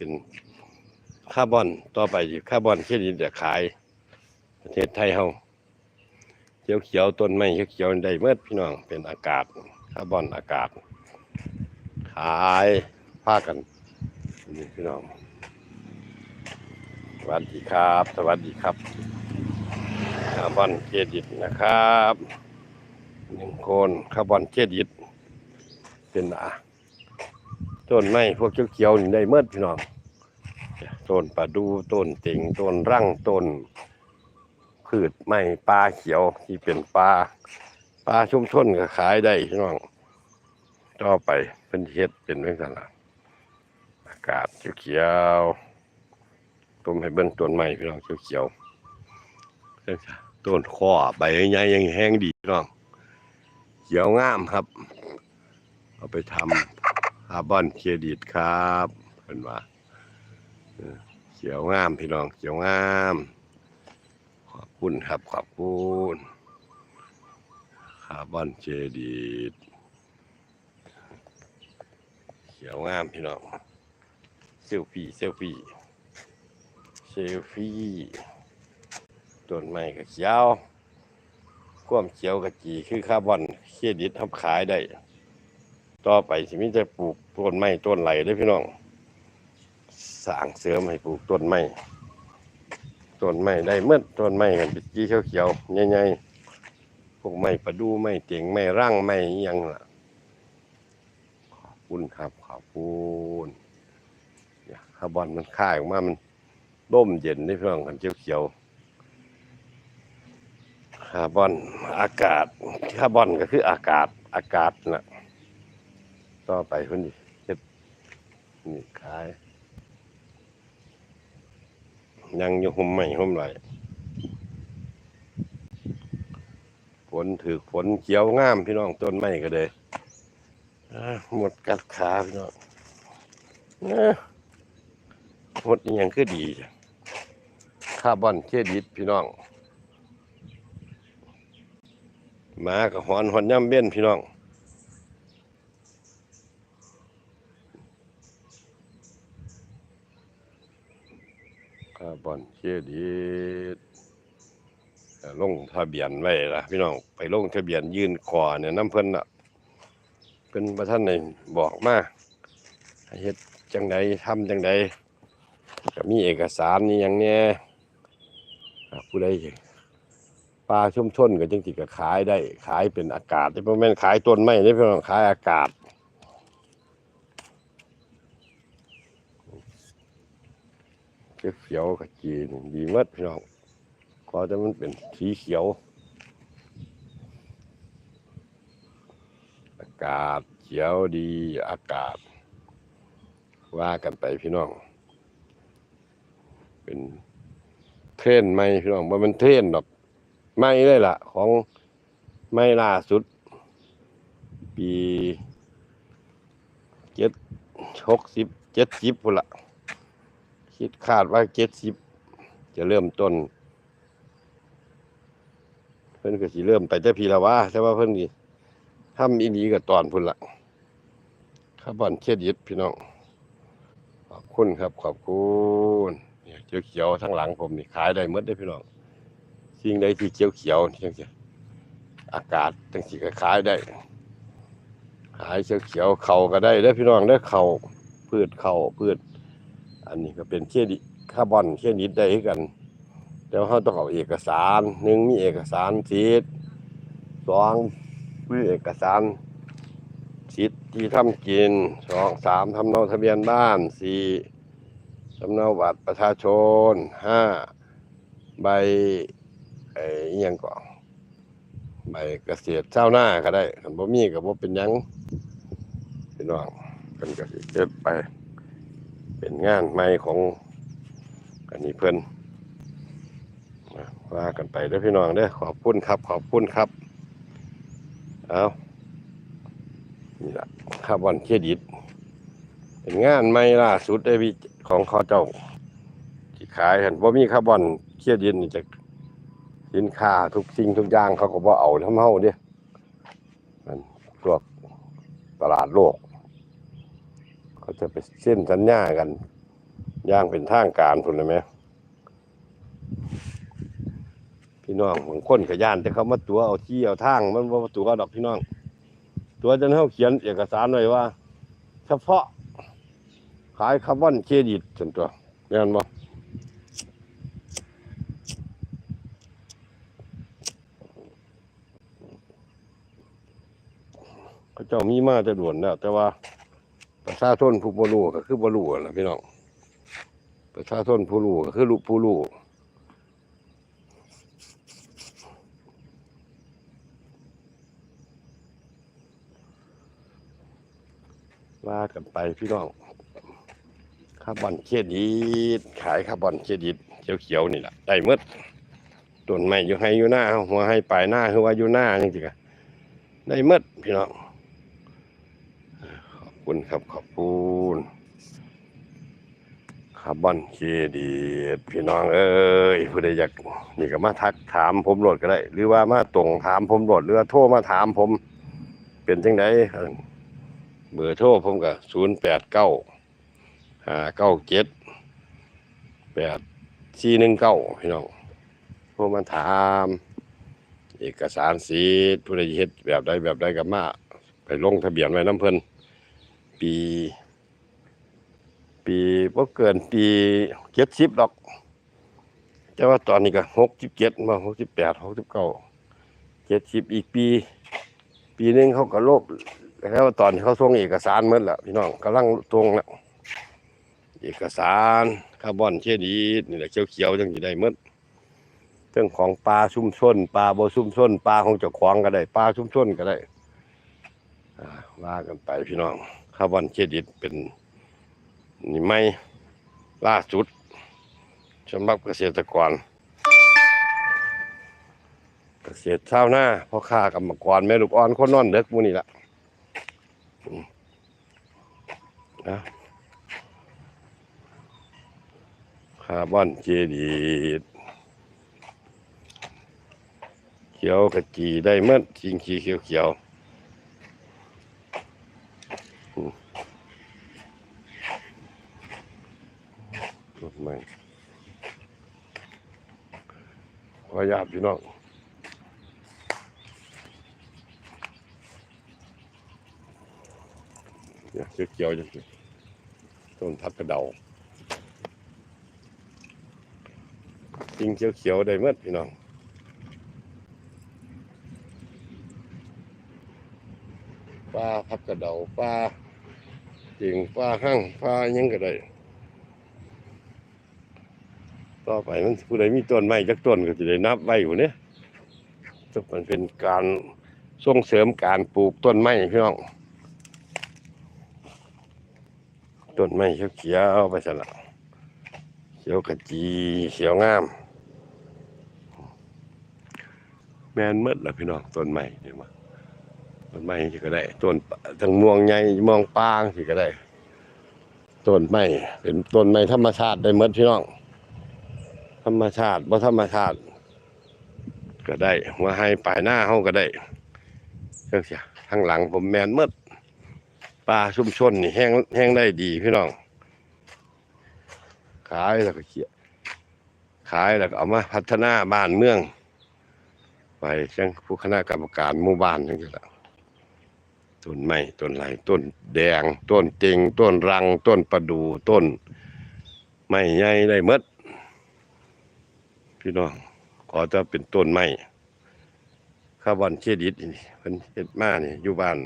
เป็นคาร์บอนต่อไปคาร์บอนเครดิตจะขาย ประเทศไทยเฮาเขียวเขียวต้นไม้เขียวเขียวได้เมื่อพี่น้องเป็นอากาศคาร์บอนอากาศ ขายพาคกันนี่พี่น้องสวัสดีครับ สวัสดีครับคาร์บอนเครดิตนะครับหนึ่งคนคาร์บอนเครดิตเป็นอะ ต้นไม้พวกเขียวๆนี่ได้เมื่อพี่น้องต้นประดูต้นเต็งต้นรั่งต้นพืชไม้ปลาเขียวที่เป็นปลาปลาชุมชนก็ขายได้พี่น้องต่อไปเป็นเฮ็ดเป็นเรื่องกันละอากาศเขียวๆต้มให้เบิ่งต้นไม้พี่น้องเขียวๆเรื่องจ้ะต้นข้อใบใหญ่ยังแห้งดีพี่น้องเขียวงามครับ เอาไปทำ คาร์บอนเครดิตครับเป็นว่าเขียวงามพี่น้องเขียวงาม ขอบคุณครับขอบคุณคาร์บอนเครดิตเขียวงามพี่น้องเซลฟี่เซลฟี่เซลฟี่ต้นไม้ก็เขียว ความเขียวกะจีคือคาร์บอนเครดิตทำขายได้ ต่อไปสิมิจะปลูกต้นไม้ต้นไหลด้อพี่น้องสางเสริมให้ปลูกต้นไม้ต้นไม้ได้เมื่อต้นไม้กันเป็นจีเขียวๆใหญ่ๆพวกไม้ประดูไม้เตียงไม้ร่างไม้ยังล่ะขอบคุณครับขอบคุณคาร์บอนมันค่ายออกมามันร่มเย็นได้เพื่อนกันเขียวๆคาร์บอนอากาศคาร์บอนก็คืออากาศอากาศน่ะ ต่อไปคนนี้เฮ็ดนี่ขาย ยังอยู่ห่มใหม่ห่มไหลฝนถือฝนเขียวงามพี่น้องต้นไม้ก็เลยหมดกัดขาพี่น้องหมดยังคือดีคาร์บอนเครดิตพี่น้องหมากับหอนหอนย่ำเบี้ยนพี่น้อง คาร์บอนเครดิตเอ่อลงทะเบียนไว้ละพี่น้องไปลงทะเบียนยื่นคอเนี่ยน้ำเพิ่นน่ะเป็นประท่านในบอกมาเฮ็ดจังใดทำจังใดก็มีเอกสารนี่อย่างเนี้ยผู้ใดปลาชุ่มชนก็จังสิก็ขายได้ ขายเป็นอากาศที่พ่แม่นขายต้นไม้นี่พี่น้องขายอากาศ เขียวกับจีนดีหมดพี่น้องขอแต่มันเป็นสีเขียว อากาศเขียวดีอากาศ ว่ากันไปพี่น้อง เป็นเทรนด์ใหม่พี่น้องว่ามันเทรนด์ดอกใหม่เลยล่ะของใหม่ล่าสุด ปีเจ็ดหกสิบเจ็ดสิบพุ่นละ คิดคาดว่าเจ็ดสิบจะเริ่มต้น เพิ่นก็สิเริ่มไปแต่พีละว่าแต่ว่าเพิ่นนี่ทำอีนีกับตอนพุ่นละคาร์บอนเครดิตพี่น้อง ขอบคุณครับ ขอบคุณเนี่ยเขียวๆทั้งหลังผมนี่ขายได้หมดได้พี่น้องสิ่งใดที่เขียวๆนี่จังซี่อากาศจังซี่ก็ขายได้ ขายเขียวๆเข่าก็ได้เด้อพี่น้องเด้อเขาพืชเข่าพืช อันนี้ก็เป็นเครดิตคาร์บอนเครดิตได้กันแต่ว่าเราต้องเอาเอกสารหนึ่งมีเอกสารสิทธิ์สองคือเอกสารสิทธิ์ที่ทำกินสองสามทำเนาทะเบียนบ้านสี่สำเนาบัตรประชาชนห้าใบไอ้ยังก่อนใบเกษตรเจ้าหน้าก็ได้คันบ่มีก็บ่เป็นยังพี่น้องกันก็สิเก็บไป เป็นงานใหม่ของอันนี้เพิ่อะว่ากันไปเด้พี่น้องเด้อขอบคุณครับ ขอบคุณครับ เอานี่ละคาร์บอนเครดิต เป็นงานใหม่ล่าสุดได้พี่ของเขาเจ้าที่ขายกันว่ามีคาร์บอนเครดิตนี่จะสินค้าทุกสิ่งทุกอย่างเขาก็บ่เอาทำเฮาเด้มันพวกตลาดโลก จะไปเส้นสัญญากันย่างเป็นทางการพุ่นเลยไหมพี่น้องบางคนก็ย่านแต่เขามาตัวเอาที่เอาทางมันบ่าตัวดอกพี่น้อง ตัวจนเขาเขียนเอกสารไว้ว่า เฉพาะ ขายคาร์บอนเครดิตส่วนตัวแม่นบ่เขาเจ้ามีมาจะด่วนแล้วแต่ว่า ประชาชนผู้บรูก็คือบรูนั่นล่ะพี่น้องประชาชนผู้รู้ก็คือรู้ผู้รู้ว่ากันไปพี่น้องคาร์บอนเครดิตขายคาร์บอนเครดิตเขียวๆนี่แหละได้หมดต้นไม้อยู่ให้อยู่หน้าหัวให้ปลายหน้าคือว่าอยู่หน้าจริงๆอะได้หมดพี่น้อง คุณครับขอบคุณคาร์บอนเครดิตพี่น้องเอ้ยผู้ใดอยากนี่ก็มาทักถามผมโหลดก็ได้ หรือว่ามาตรงถามผมโหลดหรือว่าโทรมาถามผม เป็นจังไดเบอร์โทรผมก็ศูนย์แปดเก้าห้าเก้าเจ็ดแปดสี่หนึ่งเก้าพี่น้องโทรมาถามเอกสารสิทธิ์ผู้ใดเฮ็ดแบบใดแบบใดก็มา ไปลงทะเบียนไว้น้ำเพิ่น ปี ปีบ่เกินปีเจ็ดสิบดอก แต่ว่าตอนนี้ก็หกสิบเจ็ดมาหกสิบแปดหกสิบเก้าเจ็ดสิบอีกปี ปีนึงเขาก็ลบแล้วตอนที่เขาส่งเอกสารหมดแล้วพี่น้องกำลังตรงแล้วเอกสารคาร์บอนเครดิตนี่แหละเขียวๆจังสิได้หมดเรื่องของปลาชุ่มชนปลาโบชุมชนปลาของเจ้าของก็ได้ปลาชุ่มชนก็ได้ว่ากันไปพี่น้อง คาร์บอนเครดิตเป็นนี่ไม่ล่าสุดสำหรับเกษตรกร เกษตรชาวนาพ่อค้ากรรมกรแม่ลูกอ่อนคนนอนเด็กมูนี่ละอืมนะคาร์บอนเครดิตเขียวกะจีได้เมื่อจิงขีเขียวเขียวๆ ถใหม่ขออนุญาตพี่น้องเนี่ยเขียวๆจังต้นพักกระเดาจริงเขียวๆได้เมื่อพี่น้องปลาพักกระเดาปลา จริงปลาห้างปลายังก็ได้ ต่อไปมันผู้ใดมีต้นไม้จักต้นก็จะได้นับไว้อยู่เนี่ยมันเป็นการส่งเสริมการปลูกต้นไม้พี่น้องต้นไม้เขียวๆไปสละเขียวกระจีเขียวงาม แมนหมดละพี่น้องต้นไม้เดี๋ยวมา ต้นไม้ที่ก็ได้ต้นทั้งม่วงใหญ่ม่วงปางที่ก็ได้ต้นไม้เป็นต้นไม้ธรรมชาติได้หมดพี่น้อง ธรรมชาติบ่ธรรมชาติ ก็ได้หัวให้ปลายหน้าเฮาก็ได้เรื่องเสียทางหลังผมแมนหมดปลาชุมชนนี่แห้งแห้งได้ดีพี่น้อง ขายแล้วก็เขียขายแล้วก็เอามาพัฒนาบ้านเมือง ไปจังผู้คณะกรรมการหมู่บ้านจังซี่ล่ะ ต้นไม้ต้นไหลต้นแดง ต้นเต็งต้นรัง ต้นประดูต้นไม้ใหญ่ได้หมดพี่น้องขอจะเป็นต้นไม้คาร์บอนเครดิตนี่เพิ่นเฮ็ดมานี่อยู่บ้าน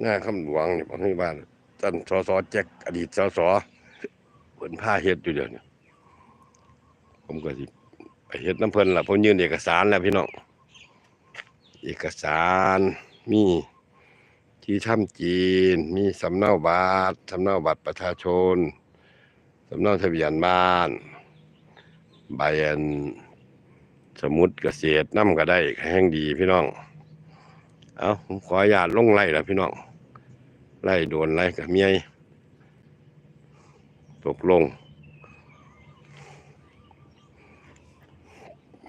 หน้าคำหลวงเนี่ยบ่ให้บ้านท่านสสแจ็คอดีตสสเพิ่นพาเฮ็ดอยู่เดี๋ยวนี้ผมก็สิไปเฮ็ดน้ำเพิ่นล่ะผมยื่นเอกสารแล้วพี่น้องเอกสาร มีที่ถ้ำจีน มีสำเนาบัตรสำเนาบัตรประชาชนสำเนาทะเบียนบ้านใบอันสมุดเกษตรน้ำก็ได้แห้งดีพี่น้อง เอาผมขออนุญาตลงไล่แล้วพี่น้อง ไล่โดนไล่กับเมียตกลง